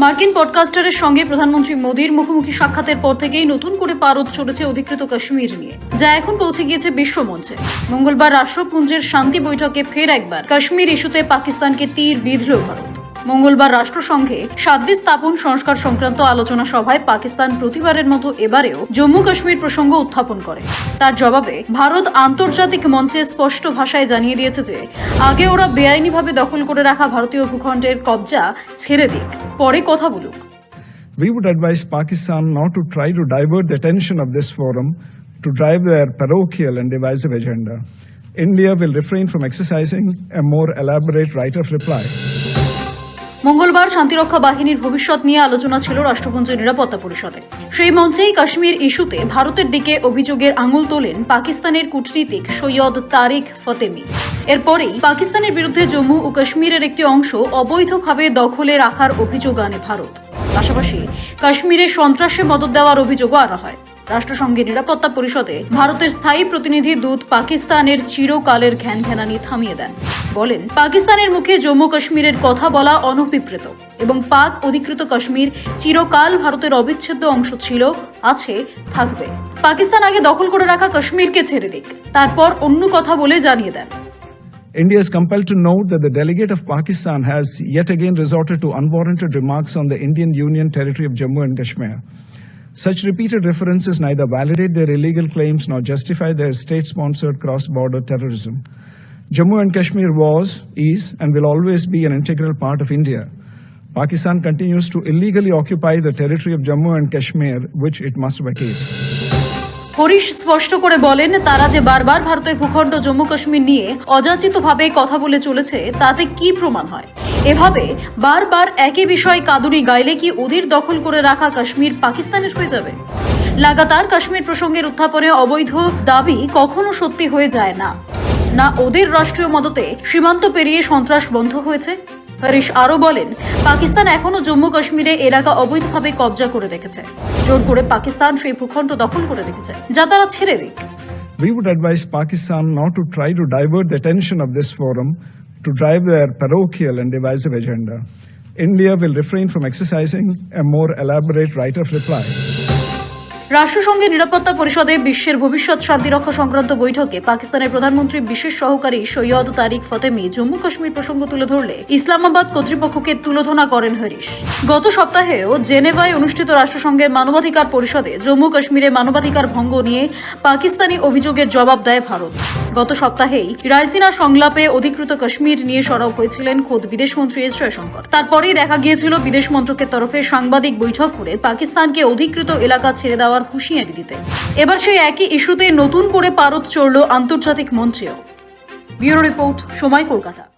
মার্কিন পডকাস্টারের সঙ্গে প্রধানমন্ত্রী মোদীর মুখোমুখি সাক্ষাতের পর থেকেই নতুন করে পারদ চড়েছে অধিকৃত কাশ্মীর নিয়ে, যা এখন পৌঁছে গিয়েছে বিশ্বমঞ্চে মঙ্গলবার রাষ্ট্রপুঞ্জের শান্তি বৈঠকে ফের একবার কাশ্মীর ইস্যুতে পাকিস্তানকে তীর বিঁধল ভারত। মঙ্গলবার রাষ্ট্রসংঘে শান্তি স্থাপন সংস্কার সংক্রান্ত আলোচনা সভায় পাকিস্তান প্রতিবারের মতো এবারেও জম্মু কাশ্মীর প্রসঙ্গ উত্থাপন করে তার জবাবে ভারত আন্তর্জাতিক মঞ্চে স্পষ্ট ভাষায় জানিয়ে দিয়েছে যে আগে ওরা বেআইনিভাবে দখল করে রাখা ভারতীয় ভূখণ্ডের কবজা ছেড়ে দিক পরে কথা বলুক We would advise Pakistan not to try to divert the attention of this forum to drive their parochial and divisive agenda. India will refrain from exercising a more elaborate right of reply. মঙ্গলবার শান্তিরক্ষা বাহিনীর ভবিষ্যৎ নিয়ে আলোচনা ছিল রাষ্ট্রপুঞ্জের নিরাপত্তা পরিষদে। সেই মঞ্চেই কাশ্মীর ইস্যুতে ভারতের দিকে অভিযোগের আঙুল তোলেন পাকিস্তানের কূটনীতিক সৈয়দ তারিক ফতেমি। এরপরেই পাকিস্তানের বিরুদ্ধে জম্মু ও কাশ্মীরের একটি অংশ অবৈধভাবে দখলে রাখার অভিযোগ আনে ভারত। পাশাপাশি কাশ্মীরে সন্ত্রাসে মদত দেওয়ার অভিযোগও আনা হয়। রাষ্ট্রসংঘের নিরাপত্তা পরিষদে ভারতের স্থায়ী প্রতিনিধি দূত পাকিস্তানের চিরকালের ঘ্যান থামিয়ে দেন। বলেন পাকিস্তানের মুখে জম্মু কাশ্মীরের কথা বলা অনভিপ্রেত এবং পাক অধিকৃত কাশ্মীর চিরকাল ভারতের অবিচ্ছেদ্য অংশ ছিল আছে থাকবে পাকিস্তান আগে দখল করে রাখা কাশ্মীরকে ছেড়ে দিক তারপর অন্য কথা বলে জানিয়ে দেন India is compelled to note that the delegate of Pakistan has yet again resorted to unwarranted remarks on the Indian Union territory of Jammu and Kashmir. Such repeated references neither validate their illegal claims nor justify their state sponsored cross border terrorism. Jammu and Kashmir was, is, and will always be an integral part of India. Pakistan continues to illegally occupy the territory of Jammu and Kashmir, which it must vacate. Harish স্পষ্ট করে বলেন তারা যে বারবার ভারতের ভূখণ্ড জম্মু কাশ্মীর নিয়ে অযাচিতভাবে কথা বলে চলেছে তাতে কি প্রমাণ হয় এভাবে বারবার একই বিষয় কাদুরি গাইলে কি ওদের দখল করে রাখা কাশ্মীর পাকিস্তানের হয়ে যাবে লাগাতার কাশ্মীর প্রসঙ্গের উত্থাপনে অবৈধ দাবি কখনো সত্যি হয়ে যায় না না ওদের রাষ্ট্রীয় মদতে সীমান্ত পেরিয়ে সন্ত্রাস বন্ধ হয়েছে হরিশ আরও বলেন পাকিস্তান এখনও জম্মু কাশ্মীরে এলাকা অবৈধভাবে কবজা করে রেখেছে জোর করে পাকিস্তান সেই ভূখণ্ড দখল করে রেখেছে যা তারা ছেড়ে দিক We would advise Pakistan not to try to divert the attention of this forum to drive their parochial and divisive agenda. India will refrain from exercising a more elaborate right of reply. রাষ্ট্রসংঘের নিরাপত্তা পরিষদে বিশ্বের ভবিষ্যৎ শান্তিরক্ষা সংক্রান্ত বৈঠকে পাকিস্তানের প্রধানমন্ত্রী বিশেষ সহকারী সৈয়দ তারিক ফতেমি জম্মু কাশ্মীর প্রসঙ্গ তুলে ধরলে ইসলামাবাদ কর্তৃপক্ষকে তুলোধনা করেন হরিশ। গত সপ্তাহেও জেনেভায় অনুষ্ঠিত রাষ্ট্রসংঘের মানবাধিকার পরিষদে জম্মু কাশ্মীরে মানবাধিকার ভঙ্গ নিয়ে পাকিস্তানি অভিযোগের জবাব দেয় ভারত। গত সপ্তাহেই রায়সিনা সংলাপে অধিকৃত কাশ্মীর নিয়ে সরব হয়েছিলেন খোদ বিদেশমন্ত্রী এস জয়শঙ্কর। তারপরেই দেখা গিয়েছিল বিদেশ মন্ত্রকের তরফে সাংবাদিক বৈঠক করে পাকিস্তানকে অধিকৃত এলাকা ছেড়ে দেওয়ার হুঁশিয়ারি দিতে। এবার সেই একই ইস্যুতে নতুন করে পারদ চড়ল আন্তর্জাতিক মঞ্চেও। ব্যুরো রিপোর্ট, সময় কলকাতা।